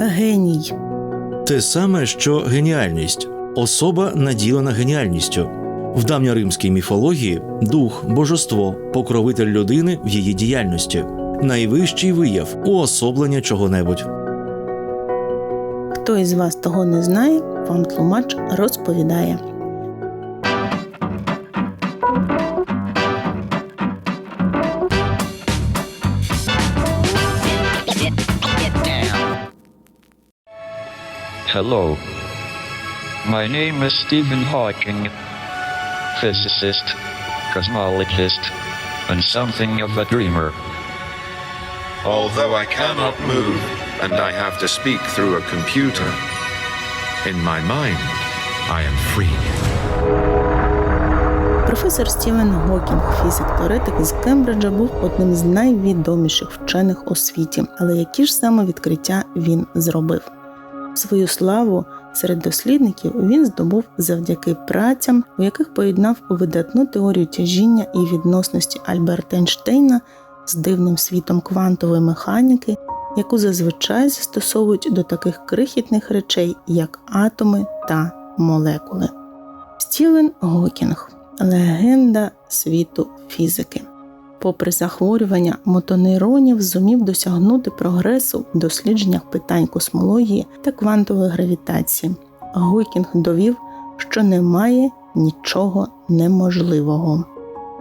геній. Те саме, що геніальність особа наділена геніальністю. В давньоримській міфології дух, божество, покровитель людини в її діяльності, найвищий вияв уособлення чого-небудь. Хто із вас того не знає, вам тлумач розповідає. Hello. My name is Stephen Hawking, physicist, cosmologist, and something of a dreamer. Although I cannot move and I have to speak through a computer, in my mind, I am free. Професор Стівен Гокінг, фізик-теоретик з Кембриджа, був одним з найвідоміших вчених у світі. Але які ж саме відкриття він зробив? Свою славу серед дослідників він здобув завдяки працям, у яких поєднав видатну теорію тяжіння і відносності Альберта Ейнштейна з дивним світом квантової механіки, яку зазвичай застосовують до таких крихітних речей, як атоми та молекули. Стівен Гокінг легенда світу фізики. Попри захворювання мотонейронів, зумів досягнути прогресу в дослідженнях питань космології та квантової гравітації. Гокінг довів, що немає нічого неможливого.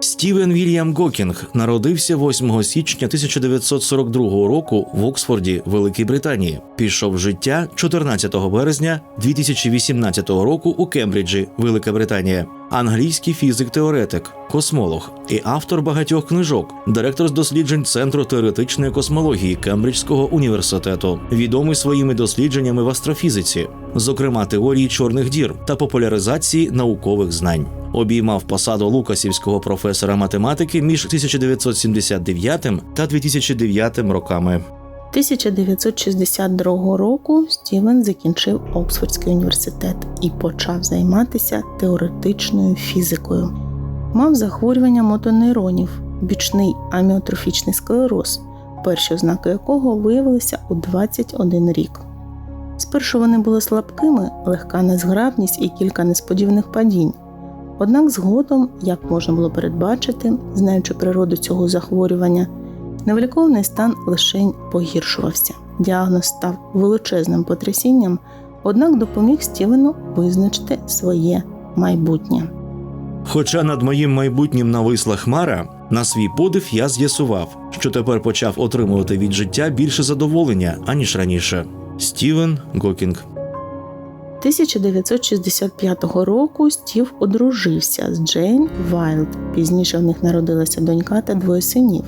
Стівен Вільям Гокінг народився 8 січня 1942 року в Оксфорді, Великій Британії. Пішов життя 14 березня 2018 року у Кембриджі, Велика Британія. Англійський фізик-теоретик, космолог і автор багатьох книжок, директор з досліджень Центру теоретичної космології Кембриджського університету, відомий своїми дослідженнями в астрофізиці, зокрема теорії чорних дір та популяризації наукових знань. Обіймав посаду лукасівського професора математики між 1979 та 2009 роками. 1962 року Стівен закінчив Оксфордський університет і почав займатися теоретичною фізикою. Мав захворювання мотонейронів, бічний аміотрофічний склероз, перші ознаки якого виявилися у 21 рік. Спершу вони були слабкими, легка незграбність і кілька несподіваних падінь. Однак згодом, як можна було передбачити, знаючи природу цього захворювання, невиліковний стан лишень погіршувався. Діагноз став величезним потрясінням, однак допоміг Стівену визначити своє майбутнє. Хоча над моїм майбутнім нависла хмара, на свій подив я з'ясував, що тепер почав отримувати від життя більше задоволення, аніж раніше. Стівен Гокінг 1965 року Стів одружився з Джейн Вайлд. Пізніше в них народилася донька та двоє синів.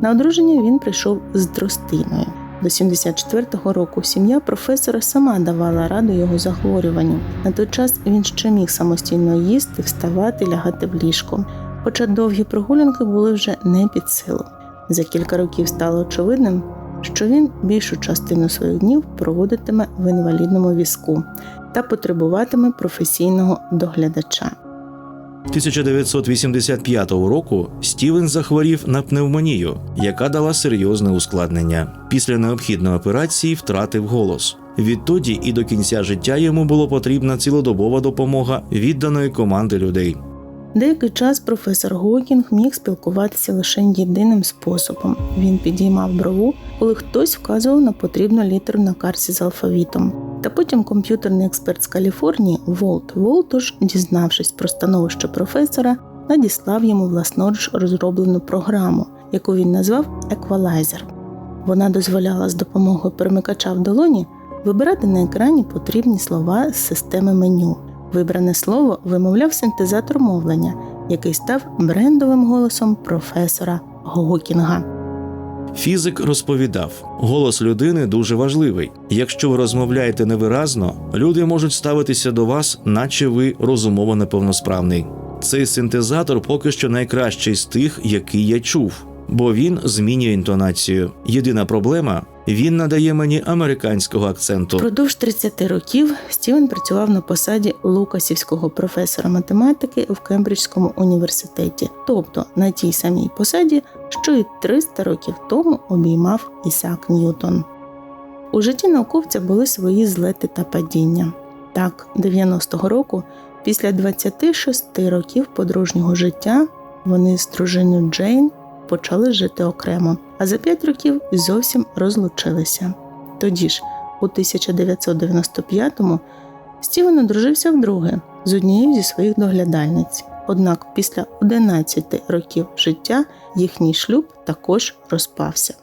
На одруження він прийшов з тростиною. До 74-го року сім'я професора сама давала раду його захворюванню. На той час він ще міг самостійно їсти, вставати, лягати в ліжко. Хоча довгі прогулянки були вже не під силу. За кілька років стало очевидним, що він більшу частину своїх днів проводитиме в інвалідному візку та потребуватиме професійного доглядача. 1985 року Стівен захворів на пневмонію, яка дала серйозне ускладнення. Після необхідної операції втратив голос. Відтоді і до кінця життя йому було потрібна цілодобова допомога відданої команди людей. Деякий час професор Гокінг міг спілкуватися лише єдиним способом. Він підіймав брову, коли хтось вказував на потрібну літеру на карті з алфавітом. Та потім комп'ютерний експерт з Каліфорнії Волт Волтош, дізнавшись про становище професора, надіслав йому власноруч розроблену програму, яку він назвав Еквалайзер. Вона дозволяла з допомогою перемикача в долоні вибирати на екрані потрібні слова з системи меню. Вибране слово вимовляв синтезатор мовлення, який став брендовим голосом професора Гокінга. Фізик розповідав: голос людини дуже важливий. Якщо ви розмовляєте невиразно, люди можуть ставитися до вас, наче ви розумово неповносправний. Цей синтезатор поки що найкращий з тих, який я чув, бо він змінює інтонацію. Єдина проблема він надає мені американського акценту. Впродовж 30 років Стівен працював на посаді лукасівського професора математики в Кембриджському університеті, тобто на тій самій посаді, що й 300 років тому обіймав Ісаак Ньютон. У житті науковця були свої злети та падіння. Так, 90-го року, після 26 років подружнього життя, вони з дружиною Джейн почали жити окремо, а за 5 років зовсім розлучилися. Тоді ж, у 1995-му, Стівен одружився вдруге з однією зі своїх доглядальниць. Однак після 11 років життя їхній шлюб також розпався.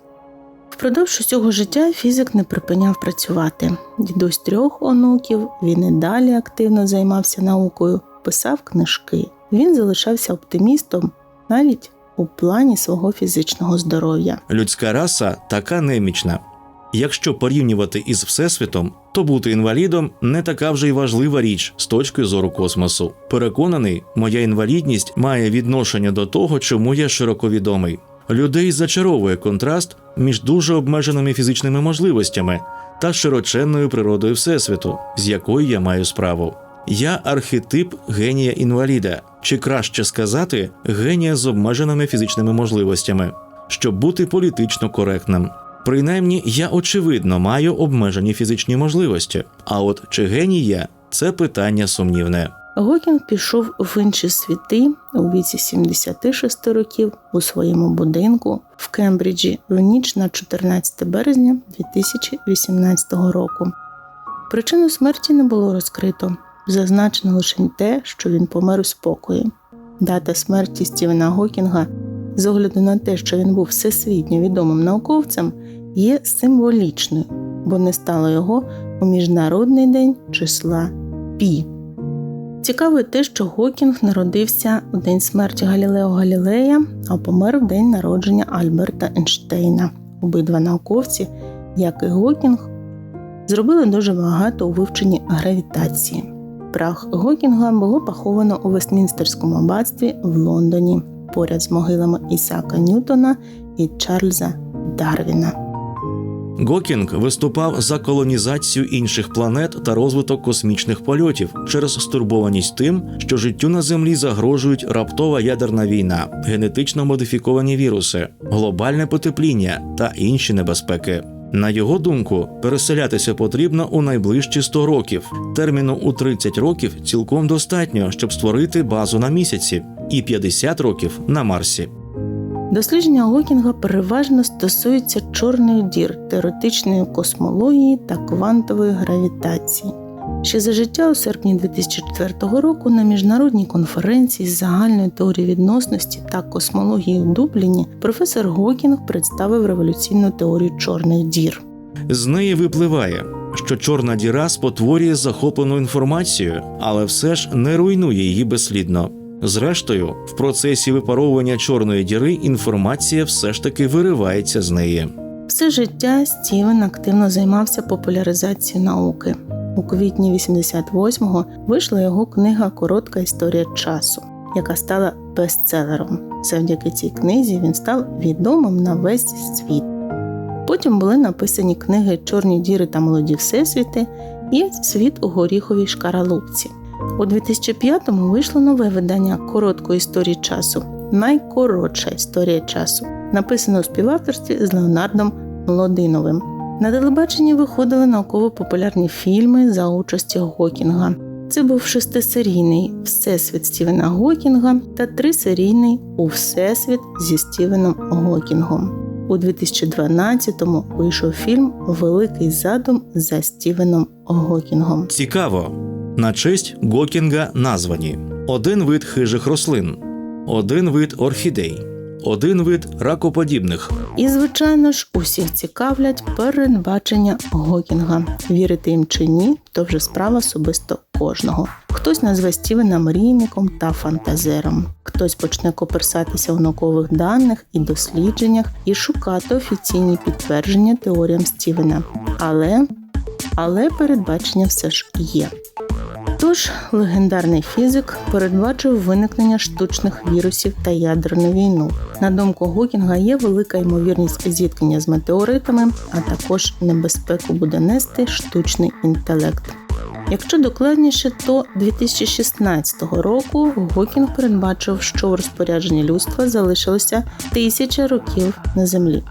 Впродовж усього життя фізик не припиняв працювати. Дідусь трьох онуків, він і далі активно займався наукою, писав книжки. Він залишався оптимістом навіть у плані свого фізичного здоров'я. Людська раса така немічна. Якщо порівнювати із Всесвітом, то бути інвалідом не така вже й важлива річ з точки зору космосу. Переконаний, моя інвалідність має відношення до того, чому я широко відомий. Людей зачаровує контраст між дуже обмеженими фізичними можливостями та широченною природою Всесвіту, з якою я маю справу. Я архетип генія інваліда, чи краще сказати, генія з обмеженими фізичними можливостями, щоб бути політично коректним. Принаймні, я очевидно маю обмежені фізичні можливості. А от чи геній я це питання сумнівне. Гокінг пішов в інші світи у віці 76 років у своєму будинку в Кембриджі в ніч на 14 березня 2018 року. Причину смерті не було розкрито. Зазначено лише те, що він помер у спокої. Дата смерті Стівена Гокінга, з огляду на те, що він був всесвітньо відомим науковцем, є символічною, бо не стало його у Міжнародний день числа Пі. Цікаво те, що Гокінг народився у день смерті Галілео Галілея, а помер в день народження Альберта Ейнштейна. Обидва науковці, як і Гокінг, зробили дуже багато у вивченні гравітації. Прах Гокінга було поховано у Вестмінстерському аббатстві в Лондоні поряд з могилами Ісака Ньютона і Чарльза Дарвіна. Гокінг виступав за колонізацію інших планет та розвиток космічних польотів через стурбованість тим, що життю на землі загрожують раптова ядерна війна, генетично модифіковані віруси, глобальне потепління та інші небезпеки. На його думку, переселятися потрібно у найближчі 100 років. Терміну у 30 років цілком достатньо, щоб створити базу на місяці, і 50 років на Марсі. Дослідження Лукінга переважно стосуються чорних дір, теоретичної космології та квантової гравітації. Ще за життя у серпні 2004 року на міжнародній конференції з загальної теорії відносності та космології у Дубліні професор Гокінг представив революційну теорію чорних дір. З неї випливає, що чорна діра спотворює захоплену інформацію, але все ж не руйнує її безслідно. Зрештою, в процесі випаровування чорної діри інформація все ж таки виривається з неї. Все життя Стівен активно займався популяризацією науки. У квітні 88-го вийшла його книга Коротка історія часу, яка стала бестселером. Завдяки цій книзі він став відомим на весь світ. Потім були написані книги Чорні діри та молоді всесвіти і Світ у горіховій шкаралупці. У 2005-му вийшло нове видання короткої історії часу, найкоротша історія часу, написано у співавторстві з Леонардом Млодиновим. На телебаченні виходили науково-популярні фільми за участі Гокінга. Це був шестисерійний Всесвіт Стівена Гокінга та трисерійний У Всесвіт зі Стівеном Гокінгом. У 2012-му вийшов фільм Великий задум за Стівеном Гокінгом. Цікаво, на честь Гокінга названі один вид хижих рослин, один вид орхідей, один вид ракоподібних, І, звичайно ж, усіх цікавлять передбачення Гокінга. Вірити їм чи ні, то вже справа особисто кожного. Хтось назве Стівена мрійником та фантазером, хтось почне коперсатися у наукових даних і дослідженнях і шукати офіційні підтвердження теоріям Стівена. Але, але передбачення все ж є. Тож легендарний фізик передбачив виникнення штучних вірусів та ядерну війну. На думку Гокінга, є велика ймовірність зіткнення з метеоритами, а також небезпеку буде нести штучний інтелект. Якщо докладніше, то 2016 року Гокінг передбачив, що у розпорядженні людства залишилося тисяча років на землі.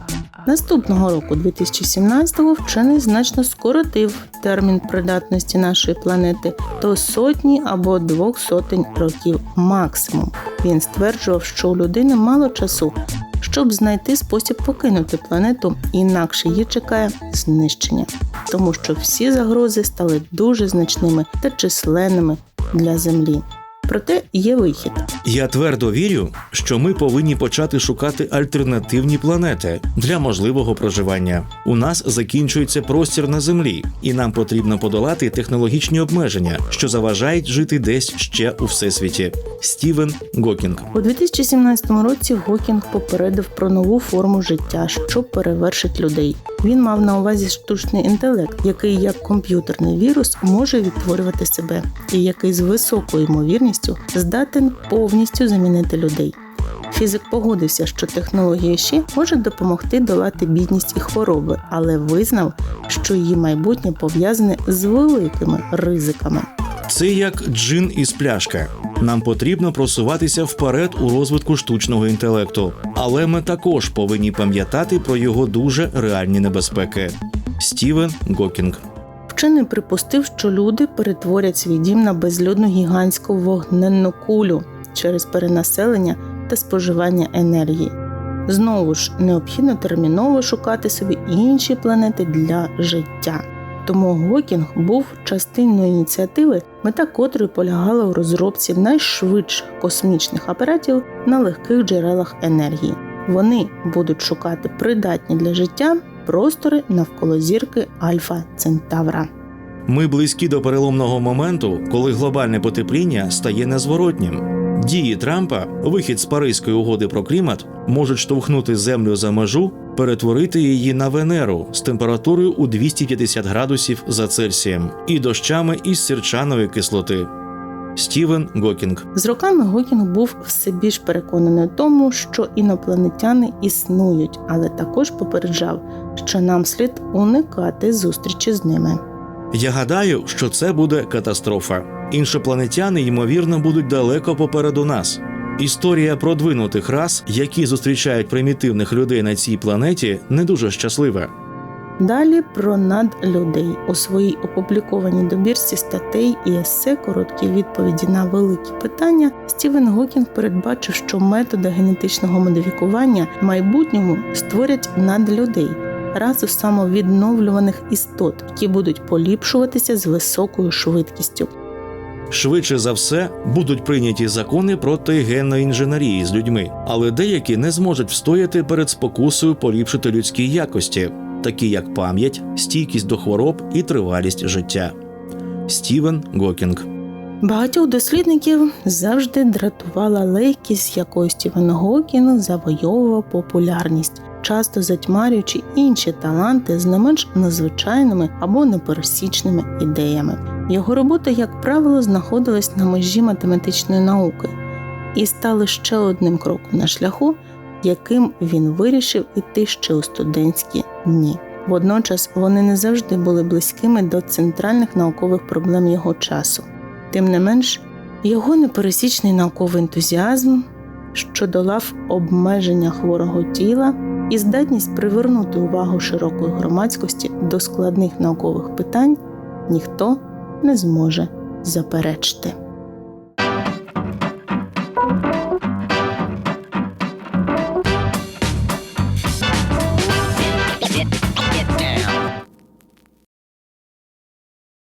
Наступного року, 2017-го, вчений значно скоротив термін придатності нашої планети до сотні або двох сотень років максимум. Він стверджував, що у людини мало часу, щоб знайти спосіб покинути планету, інакше її чекає знищення, тому що всі загрози стали дуже значними та численними для Землі. Проте є вихід. Я твердо вірю, що ми повинні почати шукати альтернативні планети для можливого проживання. У нас закінчується простір на землі, і нам потрібно подолати технологічні обмеження, що заважають жити десь ще у всесвіті. Стівен Гокінг. У 2017 році Гокінг попередив про нову форму життя, що перевершить людей. Він мав на увазі штучний інтелект, який як комп'ютерний вірус може відтворювати себе, і який з високою ймовірністю здатен повністю замінити людей. Фізик погодився, що технологія ще може допомогти долати бідність і хвороби, але визнав, що її майбутнє пов'язане з великими ризиками. Це як джин із пляшка. Нам потрібно просуватися вперед у розвитку штучного інтелекту, але ми також повинні пам'ятати про його дуже реальні небезпеки. Стівен Гокінг. Вчений припустив, що люди перетворять свій дім на безлюдну гігантську вогненну кулю через перенаселення та споживання енергії. Знову ж необхідно терміново шукати собі інші планети для життя. Тому Гокінг був частиною ініціативи, мета котрої полягала у розробці найшвидших космічних апаратів на легких джерелах енергії. Вони будуть шукати придатні для життя простори навколо зірки Альфа Центавра. Ми близькі до переломного моменту, коли глобальне потепління стає незворотнім. Дії Трампа, вихід з Паризької угоди про клімат, можуть штовхнути землю за межу, перетворити її на Венеру з температурою у 250 градусів за Цельсієм і дощами із сірчаної кислоти. Стівен Гокінг. З роками Гокінг був все більш переконаний у тому, що інопланетяни існують, але також попереджав, що нам слід уникати зустрічі з ними. Я гадаю, що це буде катастрофа. Іншопланетяни, ймовірно, будуть далеко попереду нас. Історія продвинутих рас, які зустрічають примітивних людей на цій планеті, не дуже щаслива. Далі про надлюдей у своїй опублікованій добірці статей і есе короткі відповіді на великі питання. Стівен Гокінг передбачив, що методи генетичного модифікування в майбутньому створять надлюдей. Расу самовідновлюваних істот, які будуть поліпшуватися з високою швидкістю. Швидше за все будуть прийняті закони проти генної інженерії з людьми, але деякі не зможуть встояти перед спокусою поліпшити людські якості, такі як пам'ять, стійкість до хвороб і тривалість життя. Стівен Гокінг. Багатьох дослідників завжди дратувала легкість, з якою Стівен Гокінг завойовував популярність, часто затьмарюючи інші таланти з не менш незвичайними або непересічними ідеями. Його роботи, як правило, знаходились на межі математичної науки і стали ще одним кроком на шляху, яким він вирішив іти ще у студентські дні. Водночас вони не завжди були близькими до центральних наукових проблем його часу. Тим не менш, його непересічний науковий ентузіазм, що долав обмеження хворого тіла і здатність привернути увагу широкої громадськості до складних наукових питань, ніхто не зможе заперечити.